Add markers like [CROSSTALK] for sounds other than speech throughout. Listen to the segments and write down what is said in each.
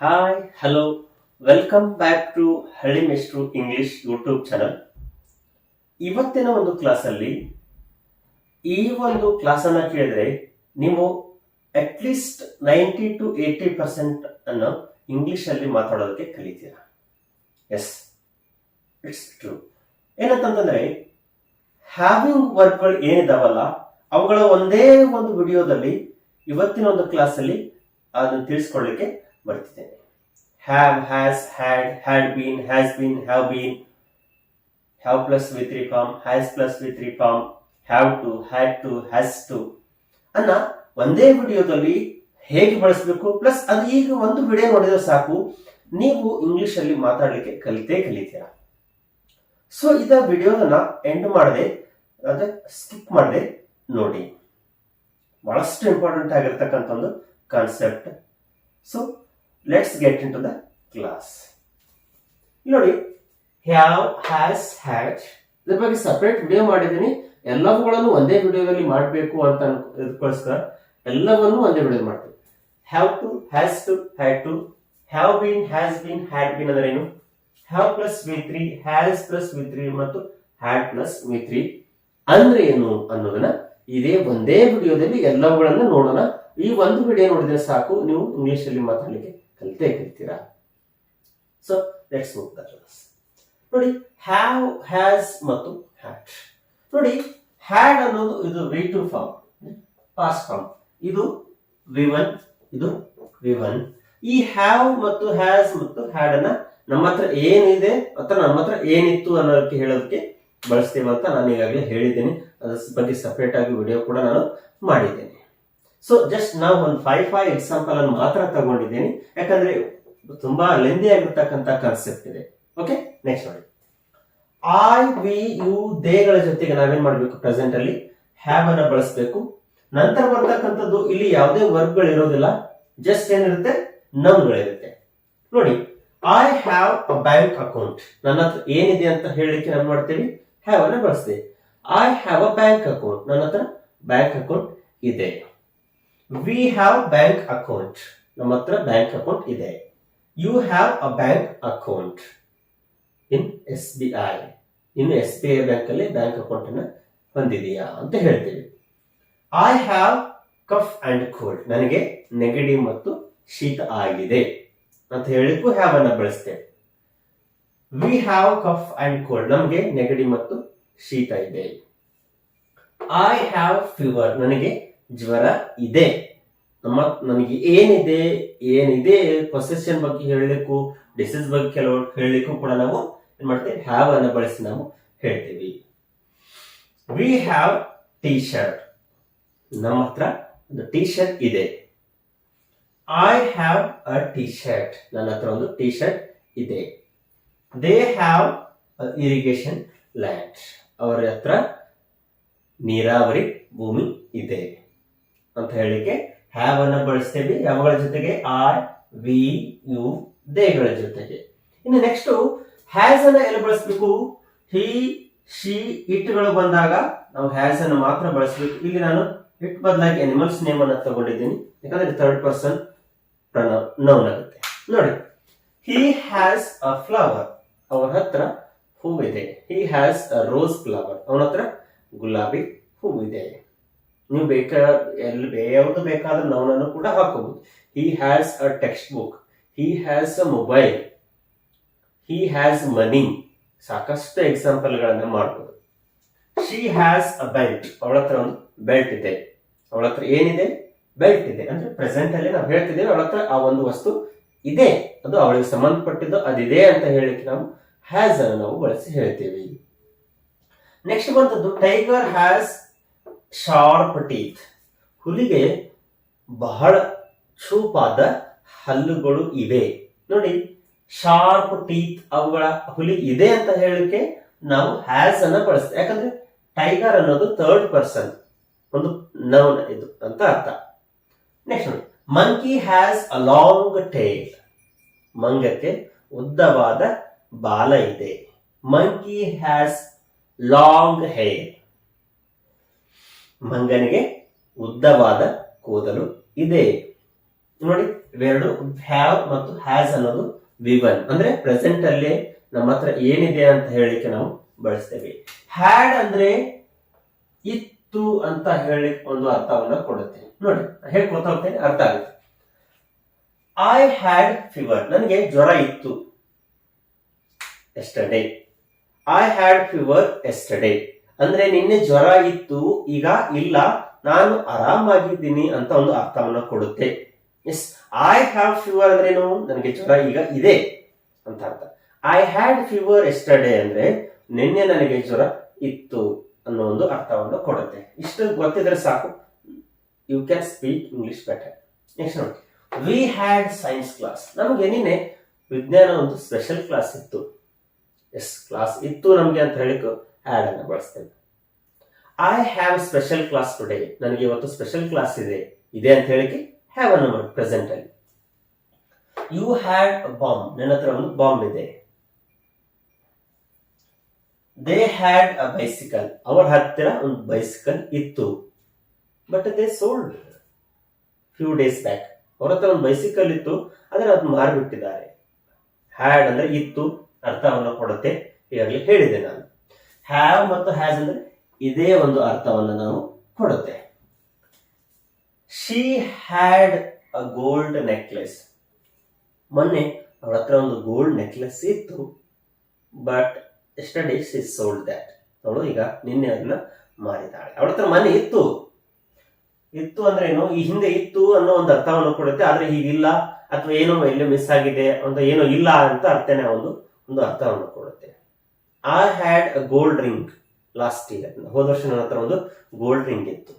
Hi hello welcome back to ಹಳ್ಳಿ ಮೆಸ್ಟ್ರು English YouTube channel ಇವತ್ತಿನ ಒಂದು ಕ್ಲಾಸಲ್ಲಿ ಈ ಒಂದು ಕ್ಲಾಸನ್ನು ಕೇಳಿದ್ರೆ ನೀವು at least ninety to eighty percent ಅನ್ನು ಇಂಗ್ಲಿಷಲ್ಲಿ ಮಾತಾಡೋದಕ್ಕೆ ಕಲಿತೀರಾ? ಎಸ್ ಇಟ್ಸ್ ಟ್ರೂ ಏನಂತಂದ್ರೆ ಹ್ಯಾವಿಂಗ್ ವರ್ಕ್ಗಳು ಏನಿದಾವಲ್ಲ, ಅವುಗಳ ಒಂದೇ ಒಂದು ವಿಡಿಯೋದಲ್ಲಿ ಇವತ್ತಿನ ಒಂದು ಕ್ಲಾಸಲ್ಲಿ ಅದನ್ನು ತಿಳಿಸ್ಕೊಡ್ಲಿಕ್ಕೆ ಬರ್ತಿದ್ದೇನೆ have has had had been has been have been have plus with reform has plus with reform have to had to has to ಅನ್ನ ಒಂದೇ ವಿಡಿಯೋದಲ್ಲಿ ಹೇಗೆ ಬಳಸಬೇಕು ಪ್ಲಸ್ ಅದು ಈಗ ಒಂದು ವಿಡಿಯೋ ನೋಡಿದ್ರೆ ಸಾಕು, ನೀವು ಇಂಗ್ಲಿಷ್ ಅಲ್ಲಿ ಮಾತಾಡಲಿಕ್ಕೆ ಕಲಿತೇ ಕಲಿತೀರಾ. ಸೊ ಇದ ವಿಡಿಯೋನ ಎಂಡ್ ಮಾಡದೆ, ಅದೇ ಸ್ಕಿಪ್ ಮಾಡದೆ, ನೋಡಿ. ಬಹಳಷ್ಟು ಇಂಪಾರ್ಟೆಂಟ್ ಆಗಿರ್ತಕ್ಕಂಥ ಒಂದು concept so let's get in to the class ನೋಡಿ ಹ್ಯಾವ್ ಹ್ಯಾಸ್ ಹ್ಯಾಚ್ ಇದ್ರ ಬಗ್ಗೆ ಸಪರೇಟ್ ವಿಡಿಯೋ ಮಾಡಿದ್ದೀನಿ. ಎಲ್ಲವುಗಳನ್ನು ಒಂದೇ ವಿಡಿಯೋದಲ್ಲಿ ಮಾಡಬೇಕು ಅಂತ ಇದಕ್ಕೋಸ್ಕರ ಎಲ್ಲವನ್ನು ಒಂದೇ ವಿಡಿಯೋ ಮಾಡ್ತೀವಿ. Have to has to had to have been has been had been ಅಂದ್ರೆ ಏನು? Have plus V three has plus V three ಮತ್ತು ಹ್ಯಾಡ್ ಪ್ಲಸ್ ವಿ ತ್ರೀ ಅಂದ್ರೆ ಏನು ಅನ್ನೋದನ್ನ ಇದೇ ಒಂದೇ ವಿಡಿಯೋದಲ್ಲಿ ಎಲ್ಲವುಗಳನ್ನ ನೋಡೋಣ. ಈ ಒಂದು ವಿಡಿಯೋ ನೋಡಿದ್ರೆ ಸಾಕು, ನೀವು ಇಂಗ್ಲಿಷ್ ಅಲ್ಲಿ ಮಾತಾಡ್ಲಿಕ್ಕೆ ಕಲಿತೇ ಕಲಿತೀರಾ? ಸೊ ಲೆಟ್ಸ್ ಮೂವ್ ದ ನೋಡಿ ಹ್ಯಾವ್ ಹ್ಯಾಸ್ ಮತ್ತು ಹ್ಯಾಡ್ ನೋಡಿ ಹ್ಯಾಡ್ ಅನ್ನೋದು ಇದು V two form past form ಇದು ವಿ ಒನ್ ಇದು ವಿ ಒನ್ ಈ ಹ್ಯಾವ್ ಮತ್ತು ಹ್ಯಾಸ್ ಮತ್ತು ಹ್ಯಾಡ್ ಅನ್ನ ನಮ್ಮ ಹತ್ರ ಏನಿದೆ ಅಥವಾ ನಮ್ಮ ಹತ್ರ ಏನಿತ್ತು ಅನ್ನೋದಕ್ಕೆ ಹೇಳೋದಕ್ಕೆ ಬಳಸ್ತೇವೆ ಅಂತ ನಾನು ಈಗಾಗಲೇ ಹೇಳಿದ್ದೇನೆ. ಅದ್ರ ಬಗ್ಗೆ ಸಪ್ರೇಟ್ ಆಗಿ ವಿಡಿಯೋ ಕೂಡ ನಾನು ಮಾಡಿದ್ದೇನೆ. ಸೊ ಜಸ್ಟ್ ನಾವು ಒಂದು ಫೈವ್ ಫೈವ್ ಎಕ್ಸಾಂಪಲ್ ಅನ್ನು ಮಾತ್ರ ತಗೊಂಡಿದ್ದೀನಿ. ಯಾಕಂದ್ರೆ ತುಂಬಾ ಲೆಂದಿ ಆಗಿರ್ತಕ್ಕಂಥ ಕಾನ್ಸೆಪ್ಟ್ ಇದೆ. ಓಕೆ ನೆಕ್ಸ್ಟ್ ನೋಡಿ. ಐ ವಿ ಯು ದೇಗಳ ಜೊತೆಗೆ ನಾವೇನ್ ಮಾಡಬೇಕು ಪ್ರೆಸೆಂಟ್ ಅಲ್ಲಿ? ಹ್ಯಾವ್ ಅನ್ನ ಬಳಸಬೇಕು. ನಂತರ ಬರ್ತಕ್ಕಂಥದ್ದು ಇಲ್ಲಿ ಯಾವುದೇ ವರ್ಕ್ಗಳು ಇರೋದಿಲ್ಲ. ಜಸ್ಟ್ ಏನಿರುತ್ತೆ? ನಮ್ಗಳಿರುತ್ತೆ ನೋಡಿ. I have a bank account ನನ್ನ ಹತ್ರ ಏನಿದೆ ಅಂತ ಹೇಳಲಿಕ್ಕೆ ನಾವು ಮಾಡ್ತೇವೆ? ಹ್ಯಾವ್ ಅನ್ನ ಬಳಸ್ತೇವೆ. I have a bank account ನನ್ನ ಹತ್ರ ಬ್ಯಾಂಕ್ ಅಕೌಂಟ್ ಇದೆ. ವಿ ಹ್ಯಾವ್ ಬ್ಯಾಂಕ್ ಅಕೌಂಟ್ ನಮ್ಮ ಹತ್ರ ಬ್ಯಾಂಕ್ ಅಕೌಂಟ್ ಇದೆ. You have a bank account in S B I ಇನ್ನು ಎಸ್ ಬಿ ಐ ಬ್ಯಾಂಕ್ ಅಲ್ಲಿ ಬ್ಯಾಂಕ್ ಅಕೌಂಟ್ ಅನ್ನ ಹೊಂದಿದೆಯಾ ಅಂತ ಹೇಳ್ತೀವಿ. I have cough and cold ನನಗೆ ನೆಗಡಿ ಮತ್ತು ಶೀತ ಆಗಿದೆ ಅಂತ ಹೇಳಿಕ್ಕೂ ಹ್ಯಾವ್ ಅನ್ನ ಬಳಸ್ತೇವೆ we have cough and cold ನಮಗೆ ನೆಗಡಿ ಮತ್ತು ಶೀತ ಇದೆ. ಐ ಹ್ಯಾವ್ ಫೀವರ್ ನನಗೆ ಜ್ವರ ಇದೆ. ನಮ್ಮ ನನಗೆ ಏನಿದೆ ಏನಿದೆ ಪೊಸೆಷನ್ ಬಗ್ಗೆ ಹೇಳಲಿಕ್ಕೂ ಡಿಸೀಸ್ ಬಗ್ಗೆ ಕೆಲವು ಹೇಳಲಿಕ್ಕೂ ಕೂಡ ನಾವು ಏನ್ ಮಾಡ್ತೇವೆ? ಹ್ಯಾವ್ ಅನ್ನ ಬಳಸಿ ನಾವು ಹೇಳ್ತೀವಿ. ವಿ ಹ್ಯಾವ್ ಟಿ ಶರ್ಟ್ ನಮ್ಮ ಹತ್ರ ಒಂದು ಟಿ ಶರ್ಟ್ ಇದೆ. I have a T shirt ನನ್ನ ಹತ್ರ ಒಂದು ಟಿ ಶರ್ಟ್ ಇದೆ ದೇ ಹ್ಯಾವ್ ಇರಿಗೇಷನ್ ಲ್ಯಾಂಡ್ ಅವರ ಹತ್ರ ನೀರಾವರಿ ಭೂಮಿ ಇದೆ. ಅಂತ ಹೇಳಿಕೆ ಹ್ಯಾವ್ ಅನ್ನ ಬಳಸ್ತೇವೆ. ಯಾವಗಳ ಜೊತೆಗೆ? ಆರ್ ವಿ ಯು ದೇಗಳ ಜೊತೆಗೆ. ಇನ್ನು ನೆಕ್ಸ್ಟ್ ಹ್ಯಾಸ್ ಅನ್ನ ಎಲ್ಲಿ ಬಳಸಬೇಕು? ಹಿ ಶಿ ಇಟ್ಗಳು ಬಂದಾಗ ನಾವು ಹ್ಯಾಸ್ ಅನ್ನು ಮಾತ್ರ ಬಳಸಬೇಕು. ಇಲ್ಲಿ ನಾನು ಇಟ್ ಬದಲಾಗಿ ಅನಿಮಲ್ಸ್ ನೇಮ್ ಅನ್ನ ತಗೊಂಡಿದ್ದೀನಿ. ಯಾಕಂದ್ರೆ ಥರ್ಡ್ ಪರ್ಸನ್ ನೌನ್ ಆಗುತ್ತೆ. ನೋಡಿ ಹಿ ಹ್ಯಾಸ್ ಅ ಫ್ಲವರ್ ಅವನ ಹತ್ರ ಹೂವಿದೆ. He has a rose flower ಅವನ ಹತ್ರ ಗುಲಾಬಿ ಹೂವಿದೆ. ನೀವು ಬೇಕಾದ ಎಲ್ಲಿ ಯಾವುದು ಬೇಕಾದ ನೌನನ್ನು ಕೂಡ ಹಾಕಬಹುದು he has a textbook he has a mobile he has money ಸಾಕಷ್ಟು ಎಕ್ಸಾಂಪಲ್ಗಳನ್ನ ಮಾಡ್ಬೋದು. ಶಿ ಹ್ಯಾಸ್ ಅ ಬೆಲ್ಟ್ ಅವಳ ಹತ್ರ ಒಂದು ಬೆಲ್ಟ್ ಇದೆ. ಅವಳ ಹತ್ರ ಏನಿದೆ? ಬೆಲ್ಟ್ ಇದೆ. ಅಂದ್ರೆ ಪ್ರೆಸೆಂಟ್ ಅಲ್ಲಿ ನಾವು ಹೇಳ್ತಿದ್ದೇವೆ, ಅವಳ ಹತ್ರ ಆ ಒಂದು ವಸ್ತು ಇದೆ. ಅದು ಅವಳಿಗೆ ಸಂಬಂಧಪಟ್ಟಿದ್ದು ಅದಿದೆ ಅಂತ ಹೇಳಿಕ್ಕೆ ನಾವು ಹ್ಯಾಸ್ ಅನ್ನು ನಾವು ಬಳಸಿ ಹೇಳ್ತೀವಿ. ನೆಕ್ಸ್ಟ್ ಬಂತದ್ದು ಟೈಗರ್ ಹ್ಯಾಸ್ ಶಾರ್ಪ್ ಟೀತ್. ಹುಲಿಗೆ ಬಹಳ ಚೂಪಾದ ಹಲ್ಲುಗಳು ಇವೆ. ನೋಡಿ, ಶಾರ್ಪ್ ಟೀತ್ ಅವುಗಳ ಹುಲಿ ಇದೆ ಅಂತ ಹೇಳಲಿಕ್ಕೆ ನಾವು ಹ್ಯಾಸ್ ಅನ್ನ ಬಳಸ್ತೇವೆ. ಯಾಕಂದ್ರೆ ಟೈಗರ್ ಅನ್ನೋದು ಥರ್ಡ್ ಪರ್ಸನ್. ಒಂದು ನೌನ್ ಇದು ಅಂತ ಅರ್ಥ. ನೆಕ್ಸ್ಟ್ ನೋಡಿ, monkey has a long tail. ಮಂಗಕ್ಕೆ ಉದ್ದವಾದ ಬಾಲ ಇದೆ. Monkey has long hair. ಮಂಗನಿಗೆ ಉದ್ದವಾದ ಕೂದಲು ಇದೆ. ನೋಡಿ, ಇವೆರಡು ಹ್ಯಾವ್ ಮತ್ತು ಹ್ಯಾಸ್ ಅನ್ನೋದು ವಿವನ್ ಅಂದ್ರೆ ಪ್ರೆಸೆಂಟ್ ಅಲ್ಲಿ ನಮ್ಮ ಹತ್ರ ಏನಿದೆ ಅಂತ ಹೇಳಿಕ್ಕೆ ನಾವು ಬಳಸ್ತೇವೆ. ಹ್ಯಾಡ್ ಅಂದ್ರೆ ಇತ್ತು ಅಂತ ಹೇಳಿ ಒಂದು ಅರ್ಥವನ್ನ ಕೊಡುತ್ತೆ. ನೋಡಿ ಹೇಗೆ ಹೋಗ್ತೇನೆ? ಅರ್ಥ ಆಗುತ್ತೆ. ಐ ಹ್ಯಾಡ್ ಫೀವರ್ ನನಗೆ ಜ್ವರ ಇತ್ತು. Yesterday I had fever yesterday ಅಂದ್ರೆ ನಿನ್ನೆ ಜ್ವರ ಇತ್ತು, ಈಗ ಇಲ್ಲ, ನಾನು ಆರಾಮಾಗಿದ್ದೀನಿ ಅಂತ ಒಂದು ಅರ್ಥವನ್ನು ಕೊಡುತ್ತೆ. ಎಸ್ ಐ ಹ್ಯಾವ್ ಫೀವರ್ ಅಂದ್ರೇನು ನನಗೆ ಜ್ವರ ಈಗ ಇದೆ ಅಂತ ಅರ್ಥ. ಐ ಹ್ಯಾಡ್ ಫೀವರ್ ಎಸ್ಟರ್ಡೇ ಅಂದ್ರೆ ನಿನ್ನೆ ನನಗೆ ಜ್ವರ ಇತ್ತು ಅನ್ನೋ ಒಂದು ಅರ್ಥವನ್ನು ಕೊಡುತ್ತೆ. ಇಷ್ಟು ಗೊತ್ತಿದ್ರೆ ಸಾಕು. You can speak English better next ನೋಡಿ. ವಿ ಹ್ಯಾಡ್ ಸೈನ್ಸ್ ಕ್ಲಾಸ್ ನಮಗೆ ನಿನ್ನೆ ವಿಜ್ಞಾನ ಒಂದು ಸ್ಪೆಷಲ್ ಕ್ಲಾಸ್ ಇತ್ತು. ಎಸ್ ಕ್ಲಾಸ್ ಇತ್ತು ನಮಗೆ ಅಂತ ಹೇಳಿಕ್ ಹ್ಯಾಡ್ ಅನ್ನು ಬಳಸ್ತೇನೆ I have special class today ನನಗೆ ಇವತ್ತು ಸ್ಪೆಷಲ್ ಕ್ಲಾಸ್ ಇದೆ. ಇದೆ ಅಂತ ಹೇಳಿಕೆ ಹ್ಯಾವ್ ಅನ್ನು ಪ್ರೆಸೆಂಟ್ ಅಲ್ಲಿ. ಯು ಹ್ಯಾಡ್ ಬಾಂಬ್ ನನ್ನ ಹತ್ರ ಒಂದು ಬಾಂಬ್ ಇದೆ. ದೇ ಹ್ಯಾಡ್ ಅ ಬೈಸಿಕಲ್ ಅವರ ಹತ್ತಿರ ಒಂದು ಬೈಸಿಕಲ್ ಇತ್ತು. But they sold few days back ಅವ್ರ ಹತ್ರ ಒಂದು ಬೈಸಿಕಲ್ ಇತ್ತು. ಆದರೆ ಅದು ಮಾರಿಬಿಟ್ಟಿದ್ದಾರೆ. ಹ್ಯಾಡ್ ಅಂದ್ರೆ ಇತ್ತು. ಅರ್ಥವನ್ನು ಕೊಡುತ್ತೆ ಈಗಾಗಲೇ ಹೇಳಿದೆ ನಾನು. ಹ್ಯಾವ್ ಮತ್ತು ಹ್ಯಾಸ್ ಅಂದ್ರೆ ಇದೇ ಒಂದು ಅರ್ಥವನ್ನು ನಾವು ಕೊಡುತ್ತೆ. She had a gold necklace ಮೊನ್ನೆ ಅವಳ ಹತ್ರ ಒಂದು ಗೋಲ್ಡ್ ನೆಕ್ಲೆಸ್ ಇತ್ತು but yesterday she sold that ಅವಳು ಈಗ ನಿನ್ನೆ ಅದನ್ನ ಮಾರಿದ್ದಾಳೆ. ಅವಳ ಹತ್ರ ಮನೆ ಇತ್ತು. ಇತ್ತು ಅಂದ್ರೆ ಏನು? ಈ ಹಿಂದೆ ಇತ್ತು ಅನ್ನೋ ಒಂದು ಅರ್ಥವನ್ನು ಕೊಡುತ್ತೆ. ಆದ್ರೆ ಈಗಿಲ್ಲ ಅಥವಾ ಏನೋ ಎಲ್ಲೋ ಮಿಸ್ ಆಗಿದೆ ಅಂತ ಏನೋ ಇಲ್ಲ ಅಂತ ಅರ್ಥನೇ ಒಂದು ಒಂದು ಅರ್ಥವನ್ನು ಕೊಡುತ್ತೆ. I had a gold ring last year ಹೋದ ವರ್ಷ ನನ್ನ ಹತ್ರ ಒಂದು ಗೋಲ್ಡ್ ರಿಂಗ್ ಇತ್ತು.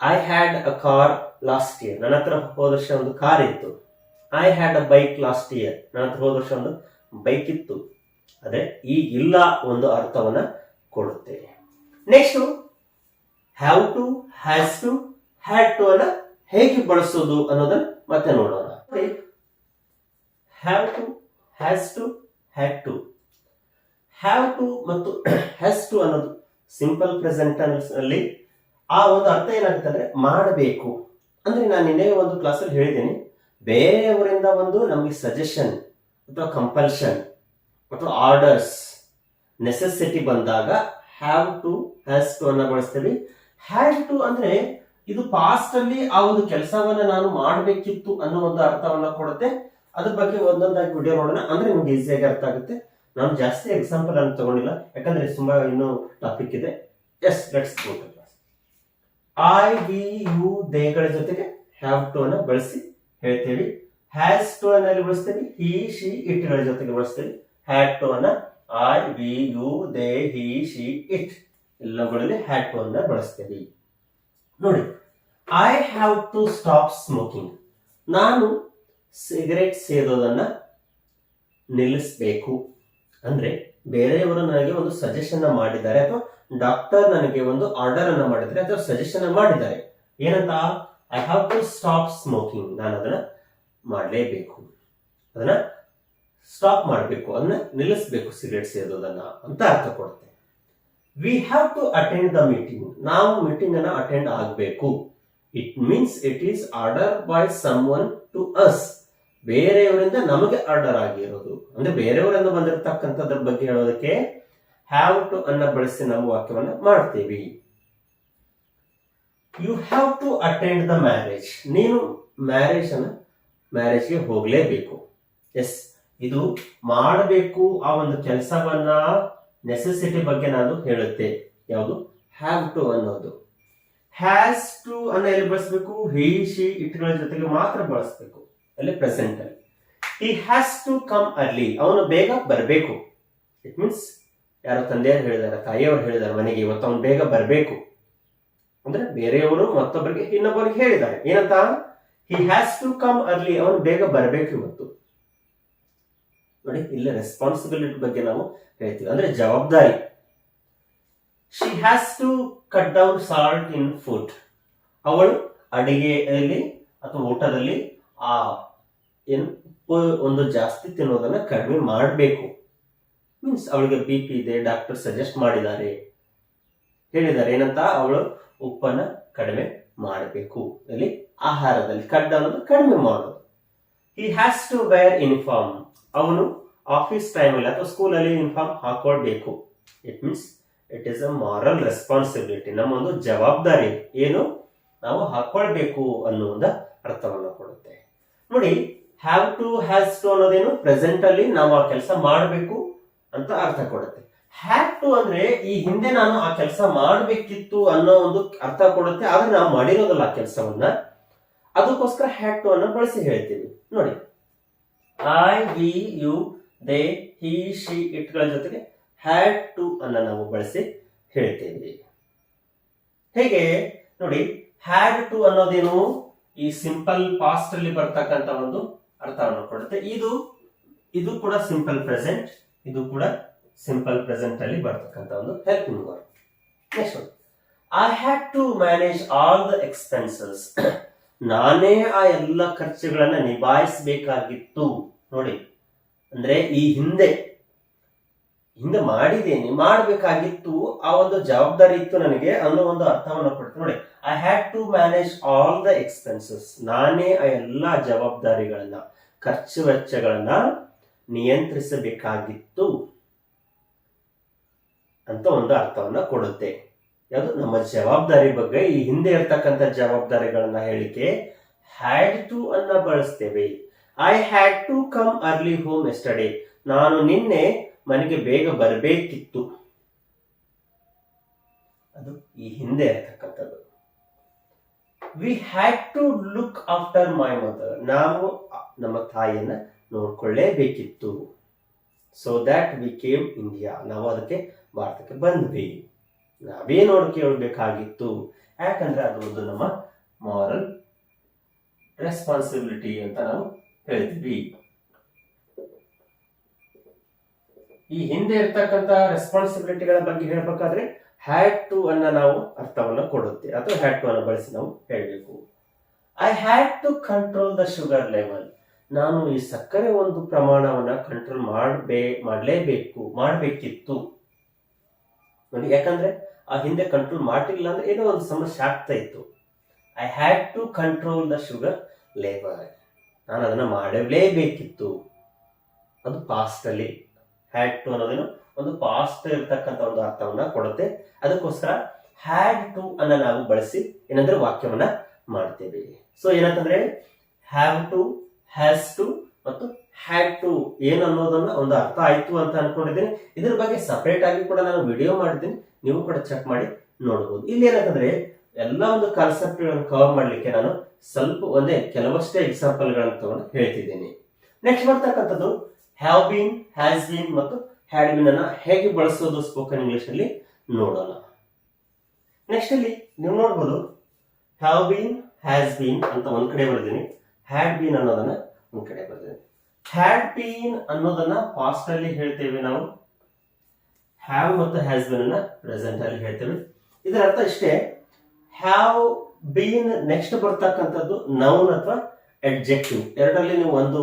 I had a car last year ನನ್ನ ಹತ್ರ ಹೋದ ವರ್ಷ ಒಂದು ಕಾರ್ ಇತ್ತು. I had a bike last year ನನ್ನ ಹತ್ರ ಹೋದ ವರ್ಷ ಒಂದು ಬೈಕ್ ಇತ್ತು. ಅದೇ ಈ ಇಲ್ಲ ಒಂದು ಅರ್ಥವನ್ನ ಕೊಡುತ್ತೆ next have to has to had to ಅನ್ನ ಹೇಗೆ ಬಳಸೋದು ಅನ್ನೋದನ್ನ ಮತ್ತೆ ನೋಡೋಣ. Have to has to had to have to ಮತ್ತು [CLEARS THROAT] ಹ್ಯಾಸ್ ಟು ಅನ್ನೋದು ಸಿಂಪಲ್ ಪ್ರೆಸೆಂಟ್ ಅಲ್ಲಿ ಆ ಒಂದು ಅರ್ಥ ಏನಾಗುತ್ತೆ ಅಂದ್ರೆ ಮಾಡಬೇಕು. ಅಂದ್ರೆ ನಾನು ನಿನ್ನೆ ಒಂದು ಕ್ಲಾಸಲ್ಲಿ ಹೇಳಿದ್ದೀನಿ, ಬೇರೆಯವರಿಂದ ಒಂದು ನಮಗೆ ಸಜೆಷನ್ ಅಥವಾ ಕಂಪಲ್ಷನ್ ಅಥವಾ ಆರ್ಡರ್ಸ್ ನೆಸೆಸಿಟಿ ಬಂದಾಗ ಹ್ಯಾವ್ ಟು ಹ್ಯಾಸ್ ಟು ಅನ್ನ ಬಳಸ್ತೀವಿ. ಹ್ಯಾವ್ ಟು ಅಂದ್ರೆ ಇದು ಪಾಸ್ಟ್ ಅಲ್ಲಿ ಆ ಒಂದು ಕೆಲಸವನ್ನ ನಾನು ಮಾಡಬೇಕಿತ್ತು ಅನ್ನೋ ಒಂದು ಅರ್ಥವನ್ನ ಕೊಡುತ್ತೆ. ಅದ್ರ ಬಗ್ಗೆ ಒಂದೊಂದಾಗಿ ವಿಡಿಯೋ ನೋಡೋಣ. ಅಂದ್ರೆ ನಿಮ್ಗೆ ಈಸಿಯಾಗಿ ಅರ್ಥ ಆಗುತ್ತೆ. ನಾನು ಜಾಸ್ತಿ ಎಕ್ಸಾಂಪಲ್ ಅನ್ನು ತಗೊಂಡಿಲ್ಲ. ಯಾಕಂದ್ರೆ ತುಂಬಾ ಇನ್ನೂ ಟಾಪಿಕ್ ಇದೆ. Yes let's go class I we you ದೇಗಳ ಜೊತೆಗೆ ಹ್ಯಾವ್ ಟು ಅನ್ನ ಬಳಸಿ ಹೇಳ್ತೀವಿ. ಹ್ಯಾಸ್ ಟು ಬಳಸ್ತೀನಿ ಬಳಸ್ತೀವಿ? ಹಿ ಶಿ ಇಟ್ಗಳ ಜೊತೆಗೆ ಬಳಸ್ತೀವಿ. ಹ್ಯಾಡ್ ಟು ಅನ್ನ I we you they he she it ಎಲ್ಲಗಳಲ್ಲಿ had to ಅನ್ನ ಬಳಸ್ತೀವಿ. ನೋಡಿ I have to stop smoking ನಾನು ಸಿಗರೆಟ್ ಸೇದೋದನ್ನ ನಿಲ್ಲಿಸಬೇಕು. ಅಂದ್ರೆ ಬೇರೆಯವರು ನನಗೆ ಒಂದು ಸಜೆಷನ್ ಮಾಡಿದ್ದಾರೆ ಅಥವಾ ಡಾಕ್ಟರ್ ನನಗೆ ಒಂದು ಆರ್ಡರ್ ಅನ್ನ ಮಾಡಿದ್ದಾರೆ ಅಥವಾ ಸಜೆಷನ್ ಮಾಡಿದ್ದಾರೆ. ಏನಂತ? I have to stop smoking ನಾನು ಅದನ್ನ ಮಾಡಲೇಬೇಕು. ಅದನ್ನ ಸ್ಟಾಪ್ ಮಾಡಬೇಕು. ಅದನ್ನ ನಿಲ್ಲಿಸಬೇಕು ಸಿಗರೆಟ್ ಸೇದೋದನ್ನ ಅಂತ ಅರ್ಥ ಕೊಡುತ್ತೆ. We have to attend the meeting ನಾವು ಮೀಟಿಂಗ್ ಅನ್ನ ಅಟೆಂಡ್ ಆಗಬೇಕು. It means it is order by someone to us ಬೇರೆಯವರಿಂದ ನಮಗೆ ಆರ್ಡರ್ ಆಗಿರೋದು. ಅಂದ್ರೆ ಬೇರೆಯವರಿಂದ ಬಂದಿರತಕ್ಕಂಥದ್ರ ಬಗ್ಗೆ ಹೇಳೋದಕ್ಕೆ ಹ್ಯಾವ್ ಟು ಅನ್ನ ಬಳಸಿ ನಾವು ವಾಕ್ಯವನ್ನ ಮಾಡ್ತೀವಿ. You have to attend the marriage ನೀನು ಮ್ಯಾರೇಜ್ ಅನ್ನ ಮ್ಯಾರೇಜ್ಗೆ ಹೋಗಲೇಬೇಕು. ಎಸ್ ಇದು ಮಾಡಬೇಕು ಆ ಒಂದು ಕೆಲಸವನ್ನ ನೆಸೆಸಿಟಿ ಬಗ್ಗೆ ನಾನು ಹೇಳುತ್ತೆ. ಯಾವುದು? ಹ್ಯಾವ್ ಟು ಅನ್ನೋದು. ಹ್ಯಾಸ್ ಟು ಅನ್ನ ಎಲ್ಲಿ ಬಳಸಬೇಕು? ಹಿ ಶಿ ಇಟ್ಗಳ ಜೊತೆಗೆ ಮಾತ್ರ ಬಳಸಬೇಕು. ಅಲ್ಲಿ ಪ್ರೆಸೆಂಟ್ ಅಲ್ಲಿ. ಈ ಹ್ಯಾಸ್ ಟು ಕಮ್ ಅರ್ಲಿ ಅವನು ಬೇಗ ಬರಬೇಕು. ಇಟ್ ಮೀನ್ಸ್ ಯಾರೋ ತಂದೆಯವರು ಹೇಳಿದಾರೆ, ತಾಯಿಯವರು ಹೇಳಿದಾರೆ ಮನೆಗೆ, ಇವತ್ತು ಅವನು ಬೇಗ ಬರಬೇಕು. ಅಂದ್ರೆ ಬೇರೆಯವರು ಮತ್ತೊಬ್ಬರಿಗೆ ಇನ್ನೊಬ್ಬರಿಗೆ ಹೇಳಿದ್ದಾರೆ. ಏನಂತ? He has to come early ಅವನು ಬೇಗ ಬರಬೇಕು ಇವತ್ತು. ನೋಡಿ, ಇಲ್ಲಿ ರೆಸ್ಪಾನ್ಸಿಬಿಲಿಟಿ ಬಗ್ಗೆ ನಾವು ಹೇಳ್ತೀವಿ. ಅಂದ್ರೆ ಜವಾಬ್ದಾರಿ. She has to cut down salt in food ಅವಳು ಅಡಿಗೆಯಲ್ಲಿ ಅಥವಾ ಊಟದಲ್ಲಿ ಆ ಉಪ್ಪು ಒಂದು ಜಾಸ್ತಿ ತಿನ್ನೋದನ್ನ ಕಡಿಮೆ ಮಾಡಬೇಕು. ಮೀನ್ಸ್ ಅವಳಿಗೆ ಬಿ ಪಿ ಇದೆ ಡಾಕ್ಟರ್ ಸಜೆಸ್ಟ್ ಮಾಡಿದ್ದಾರೆ. ಹೇಳಿದ್ದಾರೆ, ಏನಂತ? ಅವಳು ಉಪ್ಪನ್ನ ಕಡಿಮೆ ಮಾಡಬೇಕು. ಇಲ್ಲಿ ಆಹಾರದಲ್ಲಿ ಕಡ್ಡ ಅನ್ನೋದು ಕಡಿಮೆ ಮಾಡೋದು. He has to wear uniform ಅವನು ಆಫೀಸ್ ಟೈಮಲ್ಲಿ ಅಥವಾ ಸ್ಕೂಲಲ್ಲಿ uniform ಹಾಕೊಳ್ಬೇಕು. It means it is a moral responsibility ನಮ್ಮ ಒಂದು ಜವಾಬ್ದಾರಿ. ಏನು? ನಾವು ಹಾಕೊಳ್ಬೇಕು ಅನ್ನೋ ಒಂದು ಅರ್ಥವನ್ನು ಕೊಡುತ್ತೆ. ನೋಡಿ ಹ್ಯಾವ್ ಟು ಹ್ಯಾಸ್ ಟು ಅನ್ನೋದೇನು ಪ್ರೆಸೆಂಟ್ ಅಲ್ಲಿ ನಾವು ಆ ಕೆಲಸ ಮಾಡಬೇಕು ಅಂತ ಅರ್ಥ ಕೊಡುತ್ತೆ. ಹ್ಯಾವ್ ಟು ಅಂದ್ರೆ ಈ ಹಿಂದೆ ನಾನು ಆ ಕೆಲಸ ಮಾಡಬೇಕಿತ್ತು ಅನ್ನೋ ಒಂದು ಅರ್ಥ ಕೊಡುತ್ತೆ, ಆದ್ರೆ ನಾವು ಮಾಡಿರೋದಲ್ಲ ಆ ಕೆಲಸವನ್ನ. ಅದಕ್ಕೋಸ್ಕರ ಹ್ಯಾಡ್ ಟು ಅನ್ನ ಬಳಸಿ ಹೇಳ್ತೀವಿ ನೋಡಿ. I we you they he she ಇಟ್ಗಳ ಜೊತೆಗೆ ಹ್ಯಾಡ್ ಟು ಅನ್ನ ನಾವು ಬಳಸಿ ಹೇಳ್ತೇವೆ. ಹೇಗೆ? ನೋಡಿ ಹ್ಯಾಡ್ ಟು ಅನ್ನೋದೇನು ಈ ಸಿಂಪಲ್ ಪಾಸ್ಟ್ ಅಲ್ಲಿ ಬರ್ತಕ್ಕಂಥ ಒಂದು ಅರ್ಥವನ್ನು ಕೊಡುತ್ತೆ. ಇದು ಇದು ಕೂಡ ಸಿಂಪಲ್ ಪ್ರೆಸೆಂಟ್ ಇದು ಕೂಡ ಸಿಂಪಲ್ ಪ್ರೆಸೆಂಟ್ ಅಲ್ಲಿ ಬರ್ತಕ್ಕಂತ ಒಂದು helping word next I had to manage all the expenses ನಾನೇ ಆ ಎಲ್ಲ ಖರ್ಚುಗಳನ್ನ ನಿಭಾಯಿಸಬೇಕಾಗಿತ್ತು. ನೋಡಿ, ಅಂದ್ರೆ ಈ ಹಿಂದೆ ಹಿಂದೆ ಮಾಡಿದ್ದೇನೆ, ಮಾಡಬೇಕಾಗಿತ್ತು, ಆ ಒಂದು ಜವಾಬ್ದಾರಿ ಇತ್ತು ನನಗೆ ಅನ್ನೋ ಒಂದು ಅರ್ಥವನ್ನು ಕೊಡ್ತು ನೋಡಿ I had to manage all the expenses ನಾನೇ ಆ ಎಲ್ಲ ಜವಾಬ್ದಾರಿಗಳನ್ನ, ಖರ್ಚು ವೆಚ್ಚಗಳನ್ನ ನಿಯಂತ್ರಿಸಬೇಕಾಗಿತ್ತು ಅಂತ ಒಂದು ಅರ್ಥವನ್ನ ಕೊಡುತ್ತೆ. ಯಾವುದು? ನಮ್ಮ ಜವಾಬ್ದಾರಿ ಬಗ್ಗೆ, ಈ ಹಿಂದೆ ಇರ್ತಕ್ಕಂಥ ಜವಾಬ್ದಾರಿಗಳನ್ನ ಹೇಳಿಕೆ ಹ್ಯಾಡ್ ಟು ಅನ್ನ ಬಳಸ್ತೇವೆ. I had to come early home yesterday ನಾನು ನಿನ್ನೆ ಮನೆಗೆ ಬೇಗ ಬರಬೇಕಿತ್ತು. ಅದು ಈ ಹಿಂದೆ ಇರ್ತಕ್ಕಂಥದ್ದು we had to look after my mother ನಾವು ನಮ್ಮ ತಾಯಿಯನ್ನ ನೋಡ್ಕೊಳ್ಳೇಬೇಕಿತ್ತು. So that we came India ನಾವು ಅದಕ್ಕೆ ಭಾರತಕ್ಕೆ ಬಂದ್ವಿ. ನಾವೇ ನೋಡ್ಕೊಳ್ಬೇಕಾಗಿತ್ತು ಯಾಕಂದ್ರೆ ಅದು ಒಂದು ನಮ್ಮ ಮಾರಲ್ ರೆಸ್ಪಾನ್ಸಿಬಿಲಿಟಿ ಅಂತ ನಾವು ಹೇಳ್ತೀವಿ. ಈ ಹಿಂದೆ ಇರ್ತಕ್ಕಂತ ರೆಸ್ಪಾನ್ಸಿಬಿಲಿಟಿಗಳ ಬಗ್ಗೆ ಹೇಳ್ಬೇಕಾದ್ರೆ ಹ್ಯಾಡ್ ಟು ಅನ್ನ ನಾವು ಅರ್ಥವನ್ನು ಕೊಡುತ್ತೆ. ಅಥವಾ ಹ್ಯಾಡ್ ಟು ಅನ್ನ ಬಳಸಿ ನಾವು ಹೇಳಬೇಕು. I had to control the sugar level ನಾನು ಈ ಸಕ್ಕರೆ ಒಂದು ಪ್ರಮಾಣವನ್ನ ಕಂಟ್ರೋಲ್ ಮಾಡಬೇ, ಮಾಡಲೇಬೇಕು, ಮಾಡಬೇಕಿತ್ತು. ನೋಡಿ, ಯಾಕಂದ್ರೆ ಆ ಹಿಂದೆ ಕಂಟ್ರೋಲ್ ಮಾಡಲಿಲ್ಲ ಅಂದ್ರೆ ಏನೋ ಒಂದು ಸಮಸ್ಯೆ ಆಗ್ತಾ ಇತ್ತು. I had to control the sugar level ನಾನು ಅದನ್ನ ಮಾಡಲೇಬೇಕಿತ್ತು. ಅದು ಪಾಸ್ಟ್ ಅಲ್ಲಿ ಹ್ಯಾಡ್ ಟು ಅನ್ನೋದೇನು ಒಂದು ಪಾಸ್ಟ್ ಇರ್ತಕ್ಕಂಥ ಒಂದು ಅರ್ಥವನ್ನ ಕೊಡುತ್ತೆ. ಅದಕ್ಕೋಸ್ಕರ ಹ್ಯಾಡ್ ಟು ಅನ್ನ ನಾವು ಬಳಸಿ ಏನಂದ್ರೆ ವಾಕ್ಯವನ್ನ ಮಾಡ್ತೇವೆ. ಸೊ ಏನಂತಂದ್ರೆ ಹ್ಯಾವ್ ಟು ಹ್ಯಾಸ್ ಟು ಮತ್ತು ಹ್ಯಾಡ್ ಟು ಏನು ಅನ್ನೋದನ್ನ ಒಂದು ಅರ್ಥ ಆಯ್ತು ಅಂತ ಅನ್ಕೊಂಡಿದ್ದೀನಿ. ಇದ್ರ ಬಗ್ಗೆ ಸಪರೇಟ್ ಆಗಿ ಕೂಡ ನಾನು ವಿಡಿಯೋ ಮಾಡಿದ್ದೀನಿ. ನೀವು ಕೂಡ ಚೆಕ್ ಮಾಡಿ ನೋಡಬಹುದು ಇಲ್ಲಿ ಏನಂತಂದ್ರೆ ಎಲ್ಲ ಒಂದು ಕಾನ್ಸೆಪ್ಟ್ ಕವರ್ ಮಾಡ್ಲಿಕ್ಕೆ ನಾನು ಸ್ವಲ್ಪ ಒಂದೇ ಕೆಲವಷ್ಟೇ ಎಕ್ಸಾಂಪಲ್ಗಳನ್ನು ತಗೊಂಡು ಹೇಳ್ತಿದ್ದೀನಿ. ನೆಕ್ಸ್ಟ್ ಬರ್ತಕ್ಕಂಥದ್ದು ಹ್ಯಾವ್ ಬೀನ್ ಹ್ಯಾಸ್ ಬೀನ್ ಮತ್ತು ಹ್ಯಾಡ್ ಬೀನ್ ಅನ್ನ ಹೇಗೆ ಬಳಸೋದು ಸ್ಪೋಕನ್ ಇಂಗ್ಲಿಷ್ ಅಲ್ಲಿ ನೋಡೋಣ. ನೆಕ್ಸ್ಟ್ ಅಲ್ಲಿ ನೀವು ನೋಡ್ಬೋದು ಹ್ಯಾವ್ ಬೀನ್ ಹ್ಯಾಸ್ ಬೀನ್ ಅಂತ ಒಂದ್ ಕಡೆ ಬರ್ತೀನಿ ಹ್ಯಾಡ್ ಬೀನ್ ಅನ್ನೋದನ್ನ ಒಂದ್ ಕಡೆ ಬರ್ತೀನಿ ಹ್ಯಾಡ್ ಬೀನ್ ಅನ್ನೋದನ್ನ ಪಾಸ್ಟ್ ಅಲ್ಲಿ ಹೇಳ್ತೇವೆ ನಾವು. ಹ್ಯಾವ್ ಮತ್ತು ಹ್ಯಾಸ್ ಬೀನ್ ಅನ್ನ ಪ್ರೆಸೆಂಟ್ ಅಲ್ಲಿ ಹೇಳ್ತೇವೆ. ಇದರ ಅರ್ಥ ಇಷ್ಟೇ ಹ್ಯಾವ್ ಬೀನ್ ನೆಕ್ಸ್ಟ್ ಬರ್ತಕ್ಕಂಥದ್ದು ನೌನ್ ಅಥವಾ ಅಡ್ಜೆಕ್ಟಿವ್ ಎರಡರಲ್ಲಿ ನೀವು ಒಂದು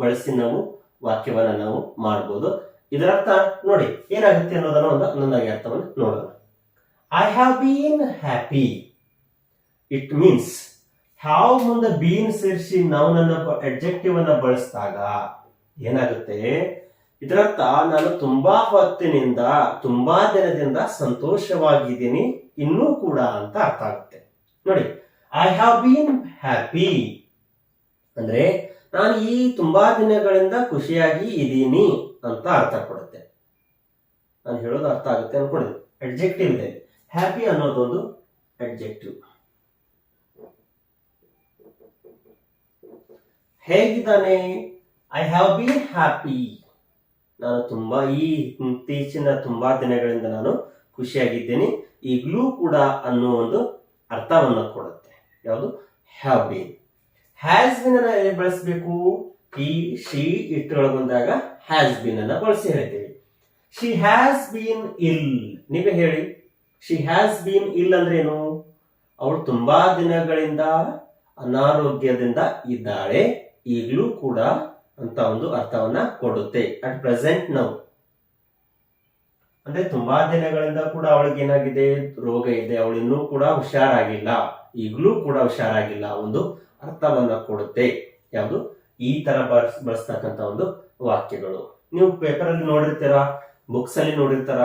ಬಳಸಿ ನಾವು ವಾಕ್ಯವನ್ನ ನಾವು ಮಾಡ್ಬೋದು. ಇದರ ಅರ್ಥ ನೋಡಿ, ಏನಾಗುತ್ತೆ ಅನ್ನೋದನ್ನ ಒಂದು ಒಂದೊಂದಾಗಿ ಅರ್ಥವನ್ನು ನೋಡೋಣ. I have been happy it means have ಮುಂದೆ ಬೀನ್ ಸೇರಿಸಿ ನಾವು ನನ್ನ ಅಡ್ಜೆಕ್ಟಿವ್ ಅನ್ನ ಬಳಸಿದಾಗ ಏನಾಗುತ್ತೆ? ಇದರರ್ಥ ನಾನು ತುಂಬಾ ಹೊತ್ತಿನಿಂದ, ತುಂಬಾ ದಿನದಿಂದ ಸಂತೋಷವಾಗಿದ್ದೀನಿ, ಇನ್ನೂ ಕೂಡ ಅಂತ ಅರ್ಥ ಆಗುತ್ತೆ. ನೋಡಿ ಐ ಹ್ಯಾವ್ ಬೀನ್ ಹ್ಯಾಪಿ ಅಂದ್ರೆ, ನಾನು ಈ ತುಂಬಾ ದಿನಗಳಿಂದ ಖುಷಿಯಾಗಿ ಇದ್ದೀನಿ ಅಂತ ಅರ್ಥ ಕೊಡುತ್ತೆ. ನಾನು ಹೇಳೋದು ಅರ್ಥ ಆಗುತ್ತೆ ಅನ್ಕೊಳ್ಳಿ ಅಡ್ಜೆಕ್ಟಿವ್ ಇದೆ. ಹ್ಯಾಪಿ ಅನ್ನೋದೊಂದು ಅಡ್ಜೆಕ್ಟಿವ್ ಹೇಗಿದ್ದಾನೆ? ಐ ಹ್ಯಾವ್ ಬಿ ಹ್ಯಾಪಿ ನಾನು ತುಂಬಾ ಈ ಇತ್ತೀಚಿನ ತುಂಬಾ ದಿನಗಳಿಂದ ನಾನು ಖುಷಿಯಾಗಿದ್ದೇನೆ. ಈಗಲೂ ಕೂಡ ಅನ್ನೋ ಒಂದು ಅರ್ಥವನ್ನು ಕೊಡುತ್ತೆ. ಯಾವುದು? ಹ್ಯಾವ್ ಬಿ ಹ್ಯಾಸ್ ಬಿನ್ ಬಳಸಬೇಕು? ಈ ಶಿ ಇಟ್ಟೊಳಗೊಂಡಾಗ ಹ್ಯಾಸ್ ಬಿನ್ ಅನ್ನ ಬಳಸಿ ಹೇಳ್ತೀವಿ. ಶಿ ಹ್ಯಾಸ್ ಬೀನ್ ಇಲ್ ನೀವೇ ಹೇಳಿ. ಶಿ ಹ್ಯಾಸ್ ಬೀನ್ ಇಲ್ ಅಂದ್ರೆ ಏನು ಅವಳು ತುಂಬಾ ದಿನಗಳಿಂದ ಅನಾರೋಗ್ಯದಿಂದ ಇದ್ದಾಳೆ. ಈಗಲೂ ಕೂಡ ಅಂತ ಒಂದು ಅರ್ಥವನ್ನ ಕೊಡುತ್ತೆ. ಅಟ್ ಪ್ರೆಸೆಂಟ್ ನೌ ಅಂದ್ರೆ ತುಂಬಾ ದಿನಗಳಿಂದ ಕೂಡ ಅವಳಿಗೆ ಏನಾಗಿದೆ? ರೋಗ ಇದೆ. ಅವಳು ಇನ್ನೂ ಕೂಡ ಹುಷಾರಾಗಿಲ್ಲ. ಈಗಲೂ ಕೂಡ ಹುಷಾರಾಗಿಲ್ಲ. ಒಂದು ಅರ್ಥವನ್ನ ಕೊಡುತ್ತೆ. ಯಾವುದು? ಈ ತರ ಬಳಸ್, ಬಳಸ್ತಕ್ಕಂಥ ಒಂದು ವಾಕ್ಯಗಳು. ನೀವು ಪೇಪರ್ ಅಲ್ಲಿ ನೋಡಿರ್ತೀರಾ ಬುಕ್ಸ್ ಅಲ್ಲಿ ನೋಡಿರ್ತಾರ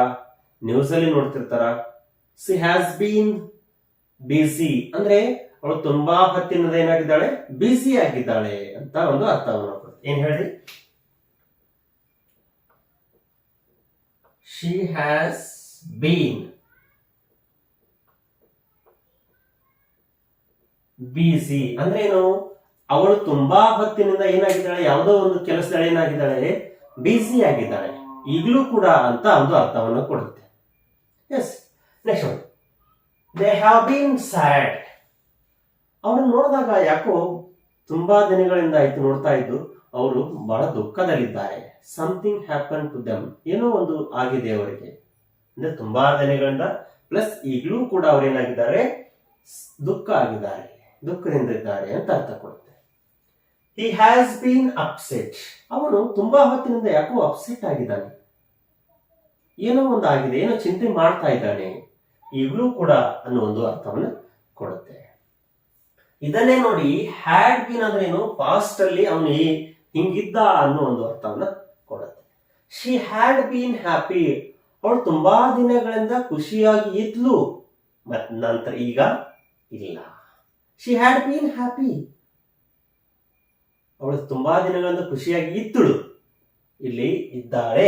ನ್ಯೂಸ್ ಅಲ್ಲಿ ನೋಡ್ತಿರ್ತಾರ? ಸಿ ಹ್ಯಾಸ್ ಬೀನ್ ಬಿಸಿ ಅಂದ್ರೆ ಅವಳು ತುಂಬಾ ಹತ್ತಿನದ ಏನಾಗಿದ್ದಾಳೆ? ಬಿಸಿ ಆಗಿದ್ದಾಳೆ ಅಂತ ಒಂದು ಅರ್ಥವನ್ನು ಏನ್ ಹೇಳಿ ಶಿ ಹ್ಯಾಸ್ ಬೀನ್ ಬಿಸಿ ಅಂದ್ರೆ ಏನು? ಅವಳು ತುಂಬಾ ಹೊತ್ತಿನಿಂದ ಏನಾಗಿದ್ದಾಳೆ? ಯಾವುದೋ ಒಂದು ಕೆಲಸದಲ್ಲಿ ಏನಾಗಿದ್ದಾಳೆ? ಬಿಸಿ ಆಗಿದ್ದಾಳೆ. ಈಗಲೂ ಕೂಡ ಅಂತ ಒಂದು ಅರ್ಥವನ್ನು ಕೊಡುತ್ತೆ. Yes next one they have been sad ಅವನು ನೋಡಿದಾಗ ಯಾಕೋ ತುಂಬಾ ದಿನಗಳಿಂದ ಆಯ್ತು ನೋಡ್ತಾ ಇದ್ದು, ಅವರು ಬಹಳ ದುಃಖದಲ್ಲಿದ್ದಾರೆ. ಸಮಥಿಂಗ್ ಹ್ಯಾಪನ್ ಟು ದಮ್ ಏನೋ ಒಂದು ಆಗಿದೆ ಅವರಿಗೆ. ಅಂದ್ರೆ ತುಂಬಾ ದಿನಗಳಿಂದ ಪ್ಲಸ್ ಈಗಲೂ ಕೂಡ ಅವರೇನಾಗಿದ್ದಾರೆ ದುಃಖ ಆಗಿದ್ದಾರೆ. ದುಃಖದಿಂದ ಇದ್ದಾರೆ ಅಂತ ಅರ್ಥ ಕೊಡುತ್ತೆ. ಹಿ ಹ್ಯಾಸ್ ಬೀನ್ ಅಪ್ಸೆಟ್ ಅವನು ತುಂಬಾ ಹೊತ್ತಿನಿಂದ ಯಾಕೋ ಅಪ್ಸೆಟ್ ಆಗಿದ್ದಾನೆ. ಏನೋ ಒಂದು ಆಗಿದೆ, ಏನೋ ಚಿಂತೆ ಮಾಡ್ತಾ ಇದ್ದಾನೆ. ಈಗಲೂ ಕೂಡ ಅನ್ನೋ ಒಂದು ಅರ್ಥವನ್ನು ಕೊಡುತ್ತೆ. ಇದನ್ನೇ ನೋಡಿ ಹ್ಯಾಡ್ ಬೀನ್ ಅಂದ್ರೆ ಏನು? ಪಾಸ್ಟ್ ಅಲ್ಲಿ ಅವನು ಹಿಂಗಿದ್ದ ಅನ್ನೋ ಒಂದು ಅರ್ಥವನ್ನ ಕೊಡುತ್ತೆ. ಶಿ ಹ್ಯಾಡ್ ಬೀನ್ ಹ್ಯಾಪಿ ಅವಳು ತುಂಬಾ ದಿನಗಳಿಂದ ಖುಷಿಯಾಗಿ ಇದ್ಲು. ಮತ್ ನಂತರ ಈಗ ಇಲ್ಲ. ಶಿ ಹ್ಯಾಡ್ ಬೀನ್ ಹ್ಯಾಪಿ ಅವಳು ತುಂಬಾ ದಿನಗಳಿಂದ ಖುಷಿಯಾಗಿ ಇತ್ತಳು ಇಲ್ಲಿ ಇದ್ದಾಳೆ.